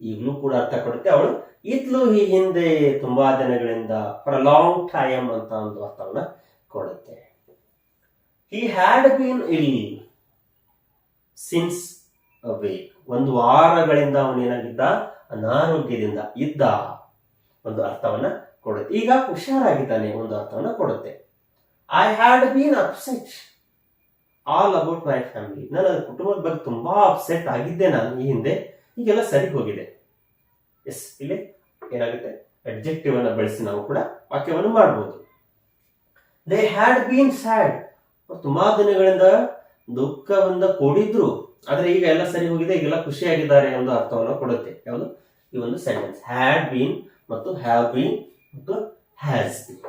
ಈಗಲೂ ಕೂಡ ಅರ್ಥ ಕೊಡುತ್ತೆ. ಅವಳು ಇತ್ಲು ಈ ಹಿಂದೆ ತುಂಬಾ ದಿನಗಳಿಂದ ಫಾರ್ ಲಾಂಗ್ ಟೈಮ್ ಅಂತ ಒಂದು ಅರ್ಥವನ್ನ ಕೊಡುತ್ತೆ. He had been ill since week ಒಂದು ವಾರಗಳಿಂದ ಅವನೇನಾಗಿದ್ದ ಅನಾರೋಗ್ಯದಿಂದ ಇದ್ದ ಒಂದು ಅರ್ಥವನ್ನ ಕೊಡುತ್ತೆ. ಈಗ ಹುಷಾರಾಗಿದ್ದಾನೆ ಒಂದು ಅರ್ಥವನ್ನ ಕೊಡುತ್ತೆ. I had been upset all about my family ನನ್ನ ಕುಟುಂಬದ ಬಗ್ಗೆ ತುಂಬಾ ಅಪ್ಸೆಟ್ ಆಗಿದ್ದೆ ನಾನು ಈ ಹಿಂದೆ. ಈಗೆಲ್ಲ ಸರಿ ಹೋಗಿದೆ. ಎಸ್ ಇಲ್ಲಿ ಏನಾಗುತ್ತೆ? ಅಬ್ಜೆಕ್ಟಿವ್ ಅನ್ನ ಬಳಸಿ ನಾವು ಕೂಡ ವಾಕ್ಯವನ್ನು ಮಾಡಬಹುದು ದೇ ಹ್ಯಾಡ್ ಬೀನ್ ಸ್ಯಾಡ್ ತುಂಬಾ ದಿನಗಳಿಂದ ದುಃಖವನ್ನ ಕೂಡಿದ್ರು. ಆದ್ರೆ ಈಗ ಎಲ್ಲ ಸರಿ ಹೋಗಿದೆ, ಈಗೆಲ್ಲ ಖುಷಿಯಾಗಿದ್ದಾರೆ ಒಂದು ಅರ್ಥವನ್ನು ಕೊಡುತ್ತೆ. ಯಾವುದು? ಈ ಒಂದು ಸೆಂಟೆನ್ಸ್ ಹ್ಯಾಡ್ ಬೀನ್ ಮತ್ತು ಹ್ಯಾವ್ ಬೀನ್ ಮತ್ತು ಹ್ಯಾಸ್ ಬೀನ್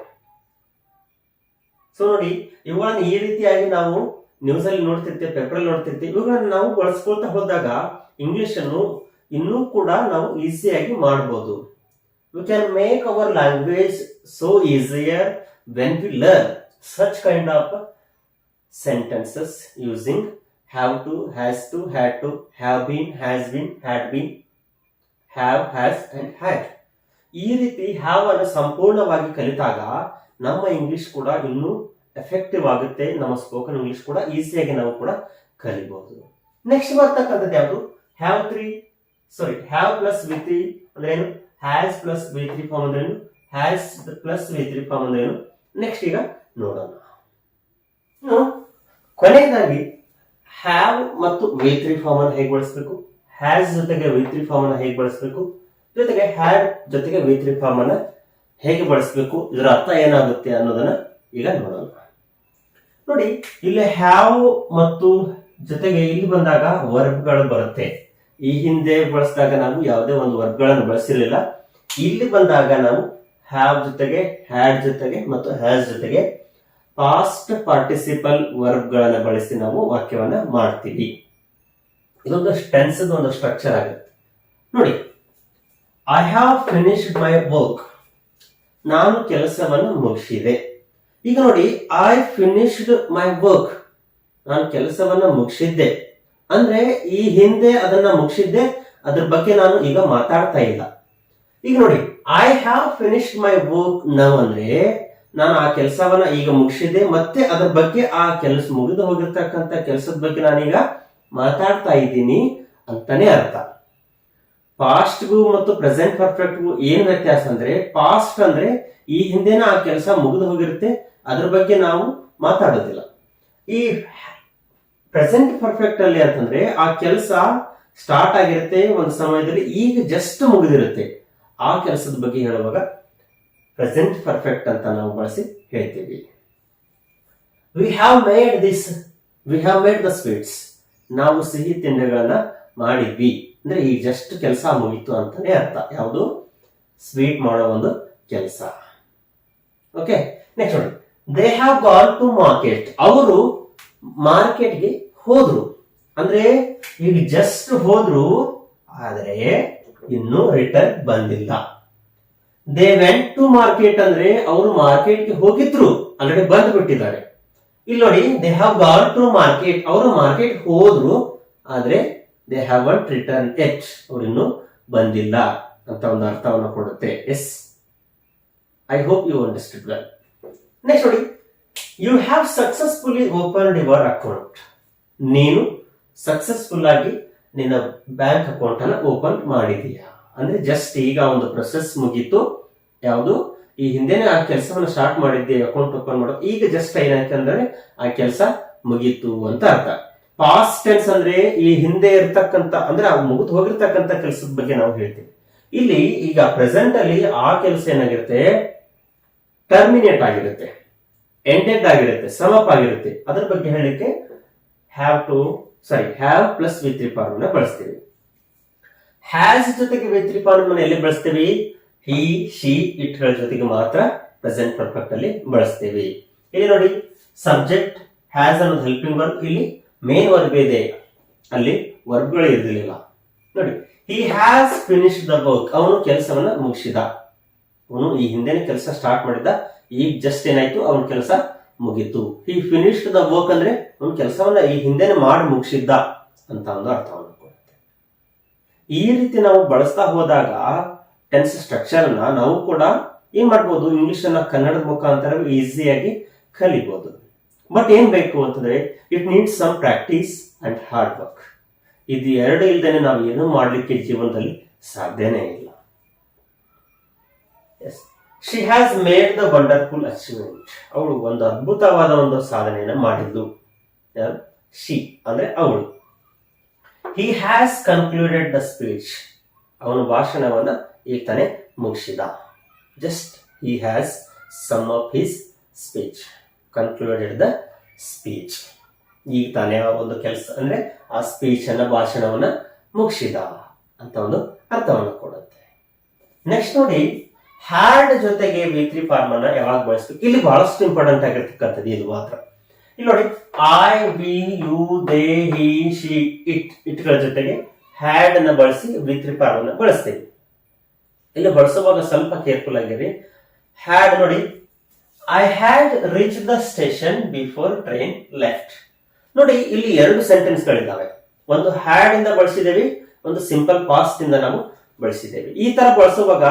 ಸೊ ನೋಡಿ, ಇವುಗಳನ್ನು ಈ ರೀತಿಯಾಗಿ ನಾವು ನ್ಯೂಸ್ ಅಲ್ಲಿ ನೋಡ್ತಿರ್ತೀವಿ ಪೇಪರ್ ಅಲ್ಲಿ ನೋಡ್ತಿರ್ತೀವಿ, ಇವುಗಳನ್ನ ನಾವು ಬಳಸ್ಕೊಳ್ತಾ ಹೋದಾಗ ಇಂಗ್ಲಿಷ್ ಅನ್ನು ಇನ್ನೂ ಕೂಡ ನಾವು ಈಸಿಯಾಗಿ ಮಾಡಬಹುದು we can make our language so easier when you learn such kind of sentences using have to has to had to have been has been had been have has and had ಈ ರೀತಿ have ಅನ್ನು ಸಂಪೂರ್ಣವಾಗಿ ಕಲಿತಾಗ ನಮ್ಮ English ಕೂಡ ಇನ್ನೂ effective ಆಗುತ್ತೆ ನಮ್ಮ spoken English ಕೂಡ ಈಸಿಯಾಗಿ ನಾವು ಕೂಡ ಕಲಿಬಹುದು ನೆಕ್ಸ್ಟ್ ಬರ್ತಕ್ಕಂಥದ್ದು ಯಾವುದು? Have three sorry have plus V three ಅಂದ್ರೆ ಏನು? Has plus V three form ಅಂದ್ರೆ ಏನು? Has plus V three form ಅಂದ್ರೆ ಏನು? ನೆಕ್ಸ್ಟ್ ಈಗ ನೋಡೋಣ. ಕೊನೆಯದಾಗಿ ಹ್ಯಾವ್ ಮತ್ತು ವಿ ತ್ರೀ ಫಾರ್ಮ್ ಅನ್ನು ಹೇಗೆ ಬಳಸಬೇಕು? ಹ್ಯಾಸ್ ಜೊತೆಗೆ ವಿ ತ್ರೀ ಫಾರ್ಮ್ ಅನ್ನು ಹೇಗೆ ಬಳಸಬೇಕು? ಜೊತೆಗೆ ಹ್ಯಾಡ್ ಜೊತೆಗೆ ವಿ ತ್ರೀ ಫಾರ್ಮ್ ಅನ್ನ ಹೇಗೆ ಬಳಸಬೇಕು? ಇದರ ಅರ್ಥ ಏನಾಗುತ್ತೆ ಅನ್ನೋದನ್ನ ಈಗ ನೋಡೋಣ. ನೋಡಿ, ಇಲ್ಲಿ ಹ್ಯಾವ್ ಮತ್ತು ಜೊತೆಗೆ ಇಲ್ಲಿ ಬಂದಾಗ ವರ್ಬ್ಗಳು ಬರುತ್ತೆ. ಈ ಹಿಂದೆ ಬಳಸಿದಾಗ ನಾವು ಯಾವುದೇ ಒಂದು ವರ್ಬ್ಗಳನ್ನು ಬಳಸಿರಲಿಲ್ಲ. ಇಲ್ಲಿ ಬಂದಾಗ ನಾವು ಹ್ಯಾವ್ ಜೊತೆಗೆ, ಹ್ಯಾಡ್ ಜೊತೆಗೆ ಮತ್ತು ಹ್ಯಾಸ್ ಜೊತೆಗೆ ಪಾಸ್ಟ್ ಪಾರ್ಟಿಸಿಪಲ್ ವರ್ಬ್ಗಳನ್ನು ಬಳಸಿ ನಾವು ವಾಕ್ಯವನ್ನ ಮಾಡ್ತೀವಿ. ಇದೊಂದು ಟೆನ್ಸ್ ಒಂದು ಸ್ಟ್ರಕ್ಚರ್ ಆಗುತ್ತೆ. ನೋಡಿ I have finished my work ನಾನು ಕೆಲಸವನ್ನು ಮುಗಿಸಿದೆ. ಈಗ ನೋಡಿ ಐ ಫಿನಿಶ್ಡ್ ಮೈ ವರ್ಕ್ ನಾನು ಕೆಲಸವನ್ನ ಮುಗಿಸಿದ್ದೆ. ಅಂದ್ರೆ ಈ ಹಿಂದೆ ಅದನ್ನ ಮುಗಿಸಿದ್ದೆ, ಅದ್ರ ಬಗ್ಗೆ ನಾನು ಈಗ ಮಾತಾಡ್ತಾ ಇಲ್ಲ. ಈಗ ನೋಡಿ I have finished my work now ಅಂದ್ರೆ ನಾನು ಆ ಕೆಲಸವನ್ನ ಈಗ ಮುಗಿಸಿದೆ ಮತ್ತೆ ಅದ್ರ ಬಗ್ಗೆ ಆ ಕೆಲಸ ಮುಗಿದು ಹೋಗಿರ್ತಕ್ಕಂಥ ಕೆಲಸದ ಬಗ್ಗೆ ನಾನೀಗ ಮಾತಾಡ್ತಾ ಇದ್ದೀನಿ ಅಂತಾನೆ ಅರ್ಥ. ಪಾಸ್ಟ್ಗೂ ಮತ್ತು ಪ್ರೆಸೆಂಟ್ ಪರ್ಫೆಕ್ಟ್ಗೂ ಏನ್ ವ್ಯತ್ಯಾಸ ಅಂದ್ರೆ ಪಾಸ್ಟ್ ಅಂದ್ರೆ ಈ ಹಿಂದೆನ ಆ ಕೆಲಸ ಮುಗಿದು ಹೋಗಿರುತ್ತೆ ಅದ್ರ ಬಗ್ಗೆ ನಾವು ಮಾತಾಡೋದಿಲ್ಲ. ಈ ಪ್ರೆಸೆಂಟ್ ಪರ್ಫೆಕ್ಟ್ ಅಲ್ಲಿ ಅಂತಂದ್ರೆ ಆ ಕೆಲಸ ಸ್ಟಾರ್ಟ್ ಆಗಿರುತ್ತೆ, ಒಂದು ಸಮಯದಲ್ಲಿ ಈಗ ಜಸ್ಟ್ ಮುಗಿದಿರುತ್ತೆ. ಆ ಕೆಲಸದ ಬಗ್ಗೆ ಹೇಳುವಾಗ ಪ್ರೆಸೆಂಟ್ ಪರ್ಫೆಕ್ಟ್ ಅಂತ ನಾವು ಬಳಸಿ ಹೇಳ್ತೀವಿ. We have made this we have made the sweets ನಾವು ಸಿಹಿ ತಿಂಡಿಗಳನ್ನ ಮಾಡಿದ್ವಿ. ಅಂದ್ರೆ ಈ ಜಸ್ಟ್ ಕೆಲಸ ಮುಗೀತು ಅಂತಾನೆ ಅರ್ಥ. ಯಾವುದು? ಸ್ವೀಟ್ ಮಾಡೋ ಒಂದು ಕೆಲಸ. ಓಕೆ ನೆಕ್ಸ್ಟ್ ನೋಡಿ. They have gone to market ಅವರು ಮಾರ್ಕೆಟ್ಗೆ ಹೋದ್ರು. ಅಂದ್ರೆ ಈಗ ಜಸ್ಟ್ ಹೋದ್ರು, ಆದರೆ ಇನ್ನು ರಿಟರ್ನ್ ಬಂದಿಲ್ಲ. ದೇ ವೆಂಟ್ ಟು ಮಾರ್ಕೆಟ್ ಅಂದ್ರೆ ಅವರು ಮಾರ್ಕೆಟ್ಗೆ ಹೋಗಿದ್ರು. ಆಲ್ರೆಡಿ ಬಂದು ಬಿಟ್ಟಿದ್ದಾರೆ ಇಲ್ಲಿ ನೋಡಿ they have gone to market ಅವರು ಮಾರ್ಕೆಟ್ ಹೋದ್ರು, ಆದ್ರೆ ದೇ ಹ್ಯಾವ್ ಅಂಟ್ ರಿಟರ್ನ್ ಎಚ್ ಅವ್ರು ಇನ್ನು ಬಂದಿಲ್ಲ ಅಂತ ಒಂದು ಅರ್ಥವನ್ನು ಕೊಡುತ್ತೆ. Yes I hope you understand next ನೋಡಿ. You have successfully open your account ನೀನು ಸಕ್ಸಸ್ಫುಲ್ ಆಗಿ ನಿನ್ನ ಬ್ಯಾಂಕ್ ಅಕೌಂಟ್ ಅನ್ನ ಓಪನ್ ಮಾಡಿದೀಯಾ. ಅಂದ್ರೆ ಜಸ್ಟ್ ಈಗ ಒಂದು ಪ್ರೊಸೆಸ್ ಮುಗೀತು. ಯಾವುದು? ಈ ಹಿಂದೆನೆ ಆ ಕೆಲಸವನ್ನು ಸ್ಟಾರ್ಟ್ ಮಾಡಿದ್ದೆ ಅಕೌಂಟ್ ಓಪನ್ ಮಾಡೋದು. ಈಗ ಜಸ್ಟ್ ಏನಾಯ್ತಂದ್ರೆ ಆ ಕೆಲಸ ಮುಗೀತು ಅಂತ ಅರ್ಥ. ಪಾಸ್ಟ್ ಟೆನ್ಸ್ ಅಂದ್ರೆ ಈ ಹಿಂದೆ ಇರ್ತಕ್ಕಂತ ಅಂದ್ರೆ ಮುಗಿದು ಹೋಗಿರ್ತಕ್ಕಂತ ಕೆಲಸದ ಬಗ್ಗೆ ನಾವು ಹೇಳ್ತೀವಿ. ಇಲ್ಲಿ ಈಗ ಪ್ರೆಸೆಂಟ್ ಅಲ್ಲಿ ಆ ಕೆಲಸ ಏನಾಗಿರುತ್ತೆ? ಟರ್ಮಿನೇಟ್ ಆಗಿರುತ್ತೆ ಎಂಡೆಡ್ ಆಗಿರುತ್ತೆ ಸಮಪ್ ಆಗಿರುತ್ತೆ. ಅದರ ಬಗ್ಗೆ ಹೇಳಲಿಕ್ಕೆ have to sorry have plus ವಿತ್ರಿಪಾನವನ್ನು ಬಳಸ್ತೀವಿ. ಹ್ಯಾಸ್ ಜೊತೆಗೆ ವಿತ್ರಿಪಾನವನ್ನು ಎಲ್ಲಿ ಬಳಸ್ತೀವಿ? ಹಿ ಶಿ ಇಟ್ಗಳ ಜೊತೆಗೆ ಮಾತ್ರ ಪ್ರೆಸೆಂಟ್ ಪರ್ಫೆಕ್ಟ್ ಅಲ್ಲಿ ಬಳಸ್ತೀವಿ. ಇಲ್ಲಿ ನೋಡಿ ಸಬ್ಜೆಕ್ಟ್ ಹ್ಯಾಸ್ ಅನ್ನೋದು ಹೆಲ್ಪಿಂಗ್ ವರ್ಕ್ ಇಲ್ಲಿ ಮೇನ್ ವರ್ಬ್ ಇದೆ. ಅಲ್ಲಿ ವರ್ಬ್ಗಳು ಇರಲಿಲ್ಲ. ನೋಡಿ he has finish the work ಅವನು ಕೆಲಸವನ್ನ ಮುಗಿಸಿದ. ಅವನು ಈ ಹಿಂದೆನೆ ಕೆಲಸ ಸ್ಟಾರ್ಟ್ ಮಾಡಿದ್ದ. ಈಗ ಜಸ್ಟ್ ಏನಾಯ್ತು? ಅವನ ಕೆಲಸ ಮುಗೀತು. ಈ ಫಿನಿಶ್ಡ್ ದ ವರ್ಕ್ ಅಂದ್ರೆ ಅವನ ಕೆಲಸವನ್ನ ಈ ಹಿಂದೆನೆ ಮಾಡಿ ಮುಗಿಸಿದ್ದ ಅಂತ ಒಂದು ಅರ್ಥವನ್ನು ಕೊಡುತ್ತೆ ಈ ರೀತಿ ನಾವು ಬಳಸ್ತಾ ಹೋದಾಗ ಟೆನ್ಸ್ ಸ್ಟ್ರಕ್ಚರ್ ಅನ್ನ ನಾವು ಕೂಡ ಏನ್ ಮಾಡ್ಬೋದು? ಇಂಗ್ಲಿಷ್ ಅನ್ನ ಕನ್ನಡದ ಮುಖಾಂತರ ಈಸಿಯಾಗಿ ಕಲಿಬಹುದು ಬಟ್ ಏನ್ ಬೇಕು ಅಂತಂದ್ರೆ it needs some practice and hard work ಇದು ಎರಡು ಇಲ್ದೇನೆ ನಾವು ಏನೂ ಮಾಡಲಿಕ್ಕೆ ಜೀವನದಲ್ಲಿ ಸಾಧ್ಯನೇ ಇಲ್ಲ. Yes she has made the wonderful achievement ಅವಳು ಒಂದು ಅದ್ಭುತವಾದ ಒಂದು ಸಾಧನೆಯನ್ನು ಮಾಡಿದ್ದು. ಶಿ ಅಂದ್ರೆ ಅವಳು. He has concluded the speech ಅವನು ಭಾಷಣವನ್ನ ಈಗ ತಾನೇ ಮುಗಿಸಿದ. Just he has some of his speech concluded the speech ಈಗ ತಾನೇ ಒಂದು ಕೆಲಸ, ಅಂದ್ರೆ ಆ ಸ್ಪೀಚ್ ಅನ್ನ, ಭಾಷಣವನ್ನ ಮುಗಿಸಿದ ಅಂತ ಒಂದು ಅರ್ಥವನ್ನು ಕೊಡುತ್ತೆ. ನೆಕ್ಸ್ಟ್ ನೋಡಿ ಹ್ಯಾಡ್ ಜೊತೆಗೆ ವಿ ಫಾರ್ಮ್ ಅನ್ನ ಯಾವಾಗ ಬಳಸ್ಬೇಕು? ಇಲ್ಲಿ ಬಹಳಷ್ಟು ಇಂಪಾರ್ಟೆಂಟ್ ಆಗಿರ್ತಕ್ಕಂಥದ್ದು ಇದು ಮಾತ್ರ. ಇಲ್ಲಿ ನೋಡಿ I we you they he she it ಇಟ್ಗಳ ಜೊತೆಗೆ ಹ್ಯಾಡ್ ಅನ್ನ ಬಳಸಿ ವಿ ಫಾರ್ಮ್ ಅನ್ನ ಬಳಸ್ತೇವೆ. ಇಲ್ಲಿ ಬಳಸುವಾಗ ಸ್ವಲ್ಪ ಕೇರ್ಫುಲ್ ಆಗಿರಿ. ಹ್ಯಾಡ್ ನೋಡಿ I had reach the station before train left ನೋಡಿ, ಇಲ್ಲಿ ಎರಡು ಸೆಂಟೆನ್ಸ್ ಗಳಿದ್ದಾವೆ ಒಂದು ಹ್ಯಾಡ್ ಇಂದ ಬಳಸಿದ್ದೇವೆ ಒಂದು ಸಿಂಪಲ್ ಪಾಸ್ಟ್ ಇಂದ ನಾವು ಬಳಸಿದ್ದೇವೆ ಈ ತರ ಬಳಸುವಾಗ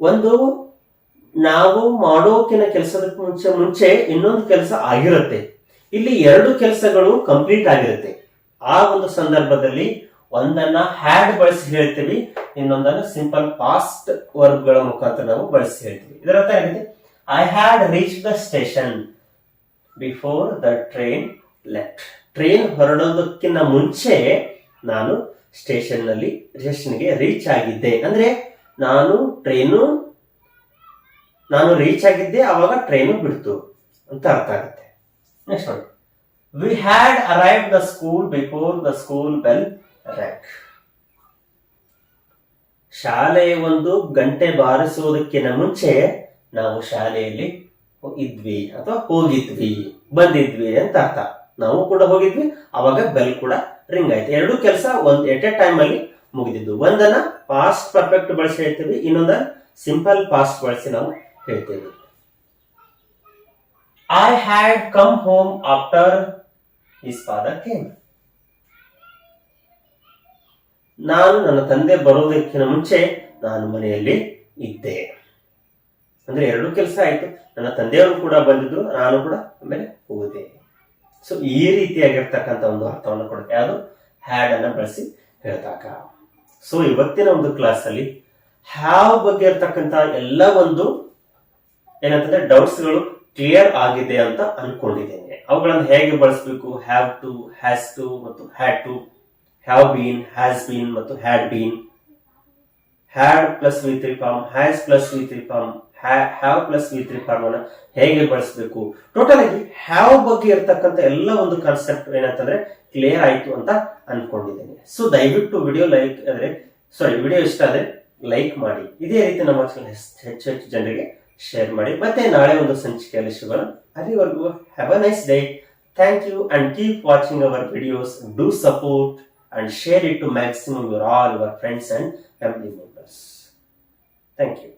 ಒಂದು, ನಾವು ಮಾಡೋಕಿನ ಕೆಲಸದ ಮುಂಚೆ ಮುಂಚೆ ಇನ್ನೊಂದು ಕೆಲಸ ಆಗಿರುತ್ತೆ. ಇಲ್ಲಿ ಎರಡು ಕೆಲಸಗಳು ಕಂಪ್ಲೀಟ್ ಆಗಿರುತ್ತೆ. ಆ ಒಂದು ಸಂದರ್ಭದಲ್ಲಿ ಒಂದನ್ನ ಹ್ಯಾಡ್ ಬಳಸಿ ಹೇಳ್ತೀವಿ, ಇನ್ನೊಂದನ್ನ ಸಿಂಪಲ್ ಪಾಸ್ಟ್ ವರ್ಬ್ಗಳ ಮುಖಾಂತರ ನಾವು ಬಳಸಿ ಹೇಳ್ತೀವಿ. ಇದರ ಅರ್ಥ ಏನಿದೆ? I had reach the station before the train left train ಹೊರಡೋದಕ್ಕಿಂತ ಮುಂಚೆ ನಾನು ಸ್ಟೇಷನ್ನಲ್ಲಿ ಸ್ಟೇಷನ್ಗೆ ರೀಚ್ ಆಗಿದ್ದೆ. ಅಂದ್ರೆ ನಾನು ಟ್ರೈನು ನಾನು ರೀಚ್ ಆಗಿದ್ದೆ, ಅವಾಗ ಟ್ರೈನು ಬಿಡ್ತು ಅಂತ ಅರ್ಥ ಆಗುತ್ತೆ. Next one we had arrive the school before the school bell rang ಶಾಲೆ ಒಂದು ಗಂಟೆ ಬಾರಿಸುವುದಕ್ಕಿಂತ ಮುಂಚೆ ನಾವು ಶಾಲೆಯಲ್ಲಿ ಇದ್ವಿ ಅಥವಾ ಹೋಗಿದ್ವಿ, ಬಂದಿದ್ವಿ ಅಂತ ಅರ್ಥ. ನಾವು ಕೂಡ ಹೋಗಿದ್ವಿ, ಅವಾಗ ಬೆಲ್ ಕೂಡ ರಿಂಗ್ ಆಯ್ತು. ಎರಡು ಕೆಲಸ ಒಂದ್ ಎಟ್ ಎ ಟೈಮ್ ಅಲ್ಲಿ ಮುಗಿದಿದ್ದು. ಒಂದನ್ನ ಪಾಸ್ಟ್ ಪರ್ಫೆಕ್ಟ್ ಬಳಸಿ ಹೇಳ್ತೀವಿ, ಇನ್ನೊಂದ ಸಿಂಪಲ್ ಪಾಸ್ಟ್ ಬಳಸಿ ನಾವು ಹೇಳ್ತೇವೆ. I had come home after his father came ನಾನು ನನ್ನ ತಂದೆ ಬರೋದಕ್ಕಿಂತ ಮುಂಚೆ ನಾನು ಮನೆಯಲ್ಲಿ ಇದ್ದೆ. ಅಂದ್ರೆ ಎರಡು ಕೆಲಸ ಆಯ್ತು. ನನ್ನ ತಂದೆಯವರು ಕೂಡ ಬಂದಿದ್ರು, ನಾನು ಕೂಡ ಆಮೇಲೆ ಹೋದೆ. ಸೊ ಈ ರೀತಿಯಾಗಿರ್ತಕ್ಕಂಥ ಒಂದು ಅರ್ಥವನ್ನು ಕೊಡುತ್ತೆ. ಅದು ಹ್ಯಾಡ್ ಅನ್ನ ಬಳಸಿ ಹೇಳಿದಾಗ ಸೊ ಇವತ್ತಿನ ಒಂದು ಕ್ಲಾಸ್ ಅಲ್ಲಿ ಹ್ಯಾವ್ ಬಗ್ಗೆ ಇರ್ತಕ್ಕಂತ ಎಲ್ಲ ಒಂದು ಏನಂತಂದ್ರೆ ಡೌಟ್ಸ್ಗಳು ಕ್ಲಿಯರ್ ಆಗಿದೆ ಅಂತ ಅನ್ಕೊಂಡಿದ್ದೇನೆ. ಅವುಗಳನ್ನು ಹೇಗೆ ಬಳಸಬೇಕು? ಹ್ಯಾವ್ ಟು ಹ್ಯಾಸ್ ಟು ಮತ್ತು had to have been has been ಮತ್ತು had been had plus V three form has plus V three form have plus V three ಫಾರ್ಮನ ಹೇಗೆ ಬಳಸಬೇಕು? ಟೋಟಲ್ ಆಗಿ ಹ್ಯಾವ್ ಬಗ್ಗೆ ಇರ್ತಕ್ಕಂಥ ಎಲ್ಲ ಒಂದು ಕಾನ್ಸೆಪ್ಟ್ ಏನಂತಂದ್ರೆ ಕ್ಲಿಯರ್ ಆಯ್ತು ಅಂತ ಅನ್ಕೊಂಡಿದ್ದೇನೆ. ಸೊ ದಯವಿಟ್ಟು ವಿಡಿಯೋ ಲೈಕ್ ಅಂದರೆ ಸಾರಿ ವಿಡಿಯೋ ಇಷ್ಟ ಆದರೆ ಲೈಕ್ ಮಾಡಿ. ಇದೇ ರೀತಿ ನಮ್ಮ ಚಾನಲ್ ಹೆಚ್ಚು ಹೆಚ್ಚು ಜನರಿಗೆ ಶೇರ್ ಮಾಡಿ. ಮತ್ತೆ ನಾಳೆ ಒಂದು ಸಂಚಿಕೆಯಲ್ಲಿ ಸಿಗೋಣ. ಅಲ್ಲಿವರೆಗೂ have a nice day thank you and keep watching our videos do support and share it to maximum your all your friends and family members thank you